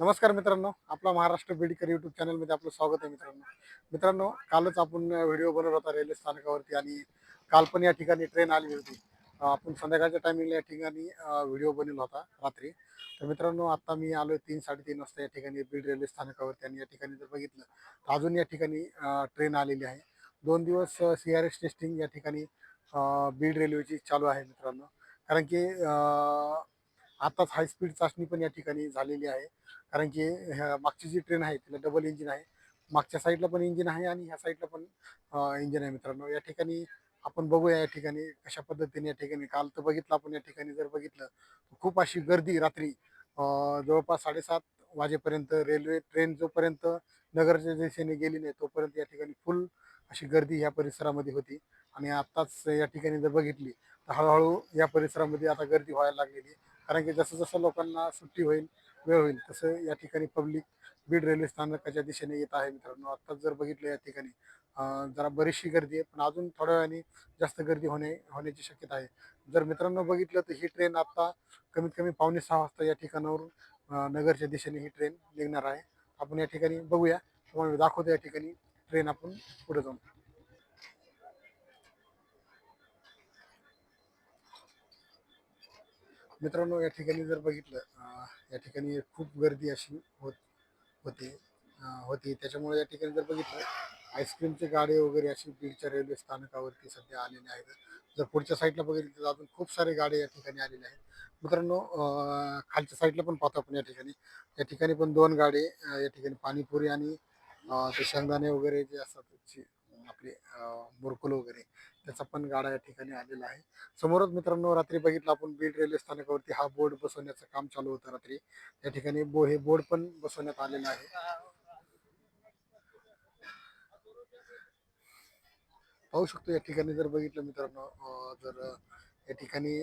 नमस्कार मित्रांनो आपला महाराष्ट्र बीडकर युट्यूब चॅनलमध्ये आपलं स्वागत आहे मित्रांनो. मित्रांनो कालच आपण व्हिडिओ बनवला होता रेल्वे स्थानकावरती आणि काल पण या ठिकाणी ट्रेन आली होती. आपण संध्याकाळच्या टायमिंगला या ठिकाणी व्हिडिओ बनवला होता रात्री. तर मित्रांनो आता मी आलो तीन साडेतीन वाजता या ठिकाणी बीड रेल्वे स्थानकावरती आणि या ठिकाणी जर बघितलं तर अजून या ठिकाणी ट्रेन आलेली आहे. दोन दिवस सी आर एस टेस्टिंग या ठिकाणी बीड रेल्वेची चालू आहे मित्रांनो. कारण की आत्ताच आताच हाय स्पीड चाचणी पण या ठिकाणी झालेली आहे. कारण की ह्या मागची जी ट्रेन आहे तिला डबल इंजिन आहे. मागच्या साईडला पण इंजिन आहे आणि ह्या साईडला पण इंजिन आहे मित्रांनो. या ठिकाणी आपण बघूया या ठिकाणी कशा पद्धतीने या ठिकाणी काल तर बघितलं आपण या ठिकाणी जर बघितलं तर खूप अशी गर्दी रात्री जवळपास साडेसात वाजेपर्यंत रेल्वे ट्रेन जोपर्यंत नगरच्या दिशेने गेली नाही तोपर्यंत या ठिकाणी फुल अशी गर्दी ह्या परिसरामध्ये होती. आणि आत्ताच या ठिकाणी जर बघितली तर हळूहळू या परिसरामध्ये आता गर्दी व्हायला लागलेली कारण की जसं जसं लोकांना सुट्टी होईल वेळ होईल. तसं या ठिकाणी पब्लिक बीड रेल्वे स्थानकाच्या दिशेने येत आहे मित्रांनो. आत्ताच जर बघितलं या ठिकाणी जरा बरीचशी गर्दी आहे पण अजून थोड्या वेळाने जास्त गर्दी होणे होण्याची शक्यता आहे. जर मित्रांनो बघितलं तर ही ट्रेन आत्ता कमीत कमी पावणे सहा वाजता या ठिकाणावरून नगरच्या दिशेने ही ट्रेन निघणार आहे. आपण या ठिकाणी बघूया. तुम्हाला दाखवतो या ठिकाणी ट्रेन आपण पुढे जाऊन. मित्रांनो या ठिकाणी जर बघितलं या ठिकाणी खूप गर्दी अशी होत होती होती. त्याच्यामुळे या ठिकाणी जर बघितलं आईस्क्रीमचे गाडे वगैरे अशी बीडच्या रेल्वे स्थानकावरती सध्या आलेले आहेत. जर पुढच्या साईडला बघितलं तर अजून खूप सारे गाडे या ठिकाणी आलेले आहेत. मित्रांनो खालच्या साईडला पण पाहतो आपण या ठिकाणी. या ठिकाणी पण दोन गाडे या ठिकाणी पाणीपुरी आणि ते शेंगदाणे वगैरे जे असतात आपले मुरकुल वगैरे त्याचा पण गाडा या ठिकाणी आलेला आहे. समोरच मित्रांनो रात्री बघितलं आपण बीड रेल्वे स्थानकावरती हा बोर्ड बसवण्याचं काम चालू होतं रात्री. या ठिकाणी बो हे बोर्ड पण बसवण्यात आलेलं आहे. पाहू शकतो या ठिकाणी जर बघितलं मित्रांनो जर या ठिकाणी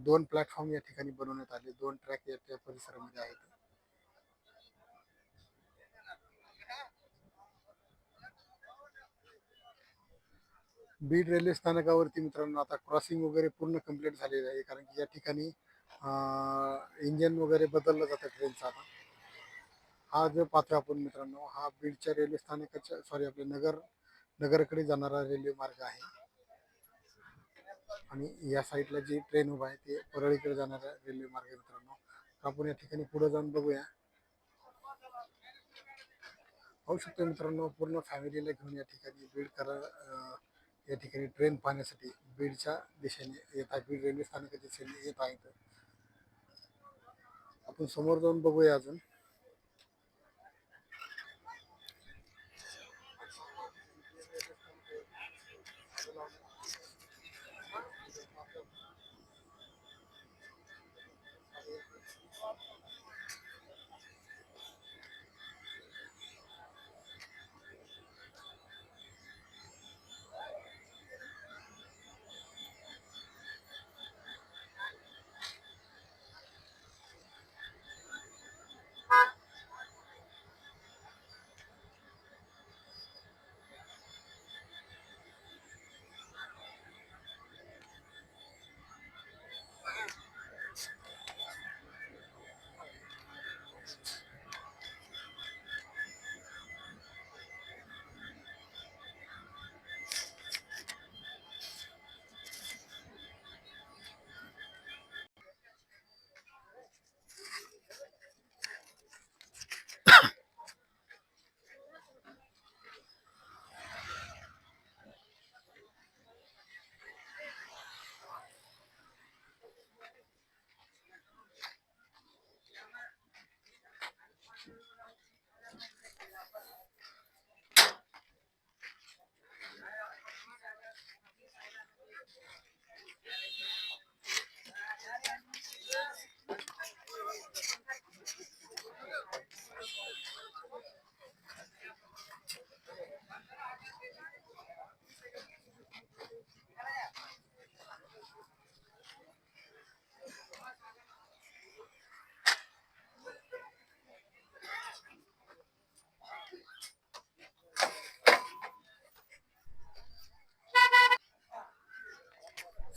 दोन प्लॅटफॉर्म या ठिकाणी बनवण्यात आले दोन ट्रॅक या परिसरामध्ये आहेत. बीड रेल्वे स्थानकावरती मित्रांनो आता क्रॉसिंग वगैरे पूर्ण कंप्लीट झालेलं आहे. कारण की या ठिकाणी इंजन वगैरे बदललं जातं ट्रेनचं आता. हा जो पात्र आपण मित्रांनो हा बीडच्या रेल्वे स्थानकाच्या सॉरी आपल्या नगर नगरकडे जाणारा रेल्वे मार्ग आहे. आणि या साईडला जी ट्रेन उभा आहे ते परळीकडे जाणारा रेल्वे मार्ग आहे मित्रांनो. आपण या ठिकाणी पुढे जाऊन बघूया. पाहू शकतो मित्रांनो पूर्ण फॅमिलीला घेऊन या ठिकाणी बीड करा या ठिकाणी ट्रेन पाहण्यासाठी बीडच्या दिशेने येत आहे. बीड रेल्वे स्थानकाच्या दिशेने येत आहेत आपण समोर जाऊन बघूया अजून.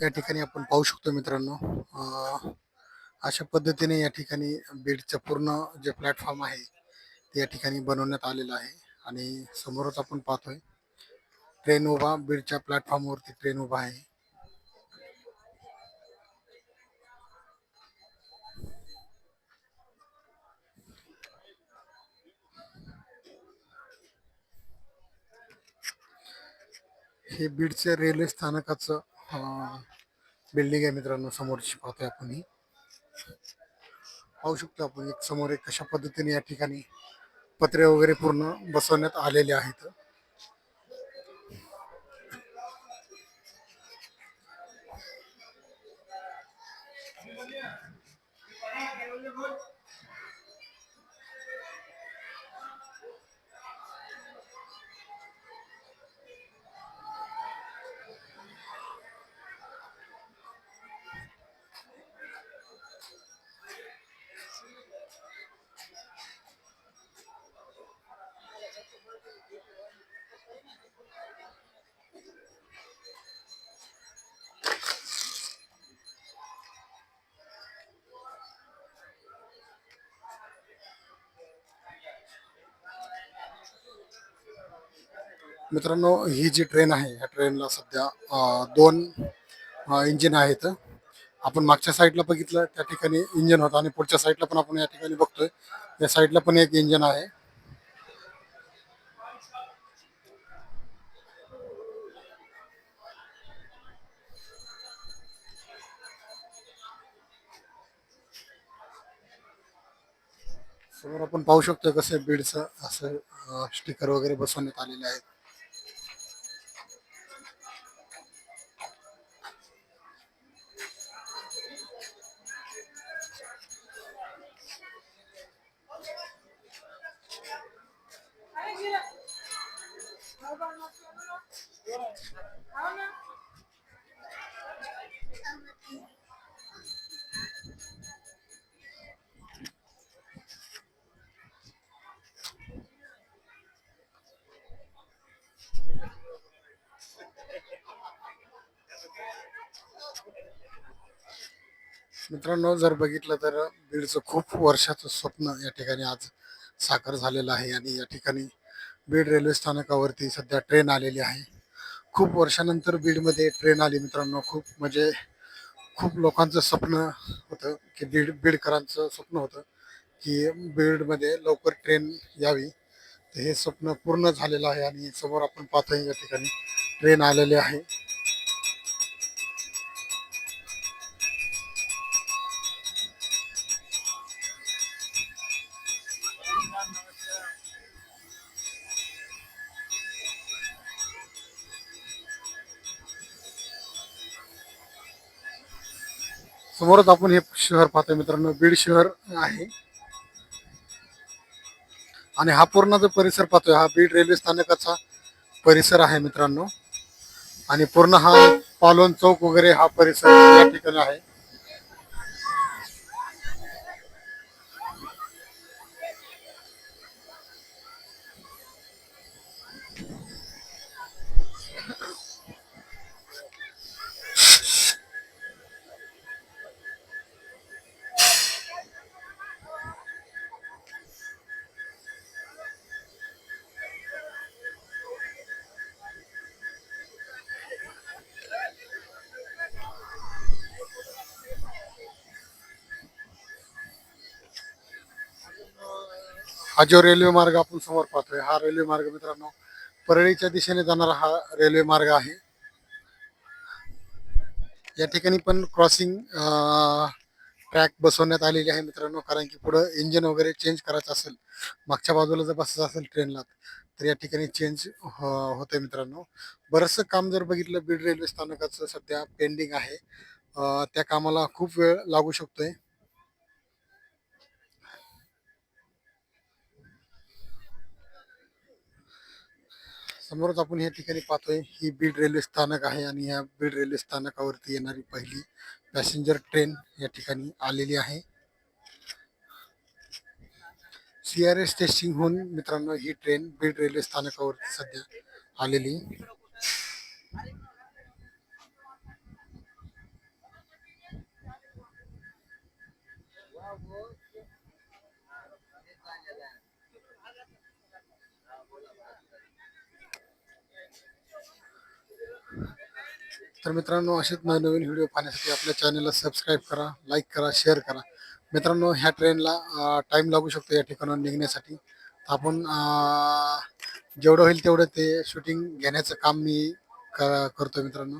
या ठिकाणी आपण पाहू शकतो मित्रांनो. अशा पद्धतीने या ठिकाणी बीडचं पूर्ण जे प्लॅटफॉर्म आहे ते या ठिकाणी बनवण्यात आलेलं आहे. आणि समोरच आपण पाहतोय ट्रेन उभा बीडच्या प्लॅटफॉर्मवरती ट्रेन उभा आहे. हे बीडच्या रेल्वे स्थानकाचं बिल्डिंग आहे मित्रांनो समोरची पाहतोय आपण ही. पाहू शकतो आपण एक समोर एक कशा पद्धतीने या ठिकाणी पत्रे वगैरे पूर्ण बसवण्यात आलेले आहेत. मित्रांनो ही जी ट्रेन आहे ह्या ट्रेनला सध्या दोन इंजिन आहेत. आपण मागच्या साईडला बघितलं त्या ठिकाणी इंजिन होतं आणि पुढच्या साईडला पण आपण या ठिकाणी बघतोय. या साईडला पण एक इंजिन आहे. समोर आपण पाहू शकतो कसं बीडचं असं स्टिकर वगैरे बसवण्यात आलेले आहेत. मित्रांनो जर बघितलं तर बीडचं खूप वर्षाचं स्वप्न या ठिकाणी आज साकार झालेलं आहे आणि या ठिकाणी बीड रेल्वे स्थानकावरती सध्या ट्रेन आलेली आहे. खूप वर्षानंतर बीडमध्ये ट्रेन आली मित्रांनो. खूप म्हणजे खूप लोकांचं स्वप्न होतं की बीड बीडकरांचं स्वप्न होतं की बीडमध्ये लवकर ट्रेन यावी. तर हे स्वप्न पूर्ण झालेलं आहे आणि समोर आपण पाहतोय या ठिकाणी ट्रेन आलेली आहे. समोरच आपण हे शहर पाहतोय मित्रांनो बीड शहर आहे. आणि हा पूर्ण जो परिसर पाहतोय हा बीड रेल्वे स्थानकाचा परिसर आहे मित्रांनो. आणि पूर्ण हा पालोन चौक वगैरे हा परिसर या ठिकाणी आहे. हा जो रेल्वे मार्ग आपण समोर पाहतोय हा रेल्वे मार्ग मित्रांनो परळीच्या दिशेने जाणारा हा रेल्वे मार्ग आहे. या ठिकाणी पण क्रॉसिंग ट्रॅक बसवण्यात आलेली आहे मित्रांनो कारण की पुढं इंजिन वगैरे चेंज करायचं असेल मागच्या बाजूला जर बसायचं असेल ट्रेनला तर या ठिकाणी चेंज हो, होतंय मित्रांनो. बरंचसं काम जर बघितलं बीड रेल्वे स्थानकाचं सध्या पेंडिंग आहे. त्या कामाला खूप वेळ लागू शकतोय. समोरच आपण या ठिकाणी पाहतोय ही बीड रेल्वे स्थानक आहे आणि या बीड रेल्वे स्थानकावरती येणारी पहिली पॅसेंजर ट्रेन या ठिकाणी आलेली आहे. सी आर एस टेस्टिंगहून मित्रांनो ही ट्रेन बीड रेल्वे स्थानकावरती सध्या आलेली तर मित्रांनो असेच नवनवीन व्हिडिओ पाहण्यासाठी आपल्या चॅनलला सबस्क्राईब करा लाईक करा शेअर करा. मित्रांनो ह्या ट्रेनला टाईम लागू शकतो या ठिकाणाहून निघण्यासाठी. आपण जेवढं होईल तेवढं ते शूटिंग घेण्याचं काम मी क- करतो मित्रांनो.